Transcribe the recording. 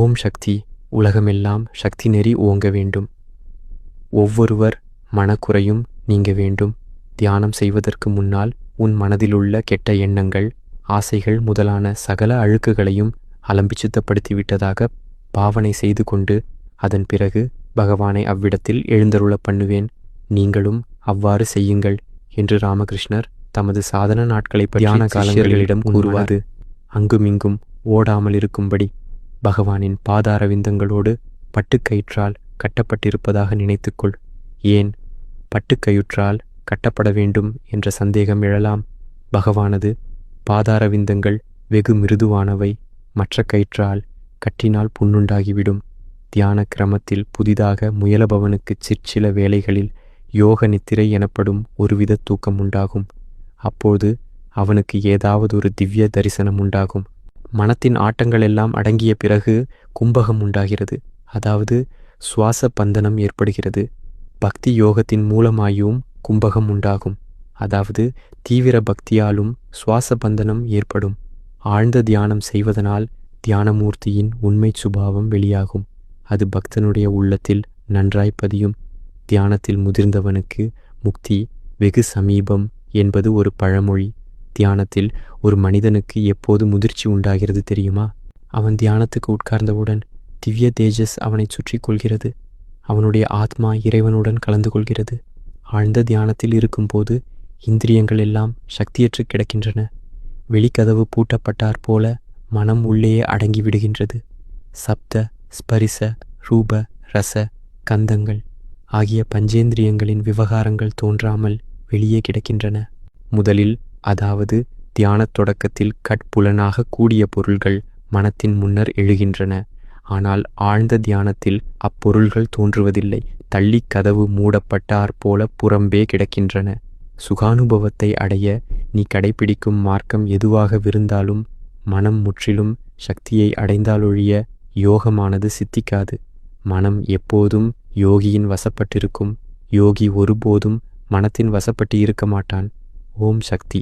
ஓம் சக்தி உலகமெல்லாம் சக்தி நெறி ஓங்க வேண்டும். ஒவ்வொருவர் மனக்குறையும் நீங்க வேண்டும். தியானம் செய்வதற்கு முன்னால் உன் மனதிலுள்ள கெட்ட எண்ணங்கள் ஆசைகள் முதலான சகல அழுக்குகளையும் அலம்பிச்சுத்தப்படுத்திவிட்டதாக பாவனை செய்து கொண்டு அதன் பிறகு பகவானை அவ்விடத்தில் எழுந்தருள பண்ணுவேன். நீங்களும் அவ்வாறு செய்யுங்கள் என்று ராமகிருஷ்ணர் தமது சாதன நாட்களை தியான காலங்களிடம் கூறுவாது அங்குமிங்கும் ஓடாமல் இருக்கும்படி பகவானின் பாதாரவிந்தங்களோடு பட்டுக்கயிற்றால் கட்டப்பட்டிருப்பதாக நினைத்துக்கொள். ஏன்? பட்டுக்கயிற்றால் கட்டப்பட வேண்டும் என்ற சந்தேகம் எழலாம். பகவானது பாதாரவிந்தங்கள் வெகு மிருதுவானவை. மற்ற கயிற்றால் கட்டினால் புண்ணுண்டாகிவிடும். தியான கிரமத்தில் புதிதாக முயலபவனுக்குச் சிற்சில வேளைகளில் யோக நித்திரை எனப்படும் ஒருவித தூக்கம் உண்டாகும் அப்போது அவனுக்கு ஏதாவது ஒரு திவ்ய தரிசனம் உண்டாகும் மனத்தின் ஆட்டங்கள் எல்லாம் அடங்கிய பிறகு கும்பகம் உண்டாகிறது. அதாவது சுவாச பந்தனம் ஏற்படுகிறது. பக்தி யோகத்தின் மூலமாயும் கும்பகம் உண்டாகும். அதாவது தீவிர பக்தியாலும் சுவாச பந்தனம் ஏற்படும். ஆழ்ந்த தியானம் செய்வதனால் தியானமூர்த்தியின் உண்மை சுபாவம் வெளியாகும். அது பக்தனுடைய உள்ளத்தில் நன்றாய் பதியும். தியானத்தில் முதிர்ந்தவனுக்கு முக்தி வெகு சமீபம் என்பது ஒரு பழமொழி. தியானத்தில் ஒரு மனிதனுக்கு எப்போது முதிர்ச்சி உண்டாகிறது தெரியுமா? அவன் தியானத்துக்கு உட்கார்ந்தவுடன் திவ்ய தேஜஸ் அவனை சுற்றி கொள்கிறது. அவனுடைய ஆத்மா இறைவனுடன் கலந்து கொள்கிறது. ஆழ்ந்த தியானத்தில் இருக்கும்போது இந்திரியங்கள் எல்லாம் சக்தியற்று கிடக்கின்றன. வெளிக்கதவு பூட்டப்பட்டாற் போல மனம் உள்ளேயே அடங்கி விடுகின்றது. சப்த ஸ்பரிச ரூப ரச கந்தங்கள் ஆகிய பஞ்சேந்திரியங்களின் விவகாரங்கள் தோன்றாமல் வெளியே கிடக்கின்றன. முதலில் அதாவது தியானத் தொடக்கத்தில் கட்புலனாக கூடிய பொருள்கள் மனத்தின் முன்னர் எழுகின்றன. ஆனால் ஆழ்ந்த தியானத்தில் அப்பொருள்கள் தோன்றுவதில்லை. தள்ளி கதவு மூடப்பட்டாற் போல புறம்பே கிடக்கின்றன. சுகானுபவத்தை அடைய நீ கடைபிடிக்கும் மார்க்கம் எதுவாக விருந்தாலும் மனம் முற்றிலும் சக்தியை அடைந்தாலொழிய யோகமானது சித்திக்காது. மனம் எப்போதும் யோகியின் வசப்பட்டிருக்கும். யோகி ஒருபோதும் மனத்தின் வசப்பட்டு இருக்க மாட்டான். ஓம் சக்தி.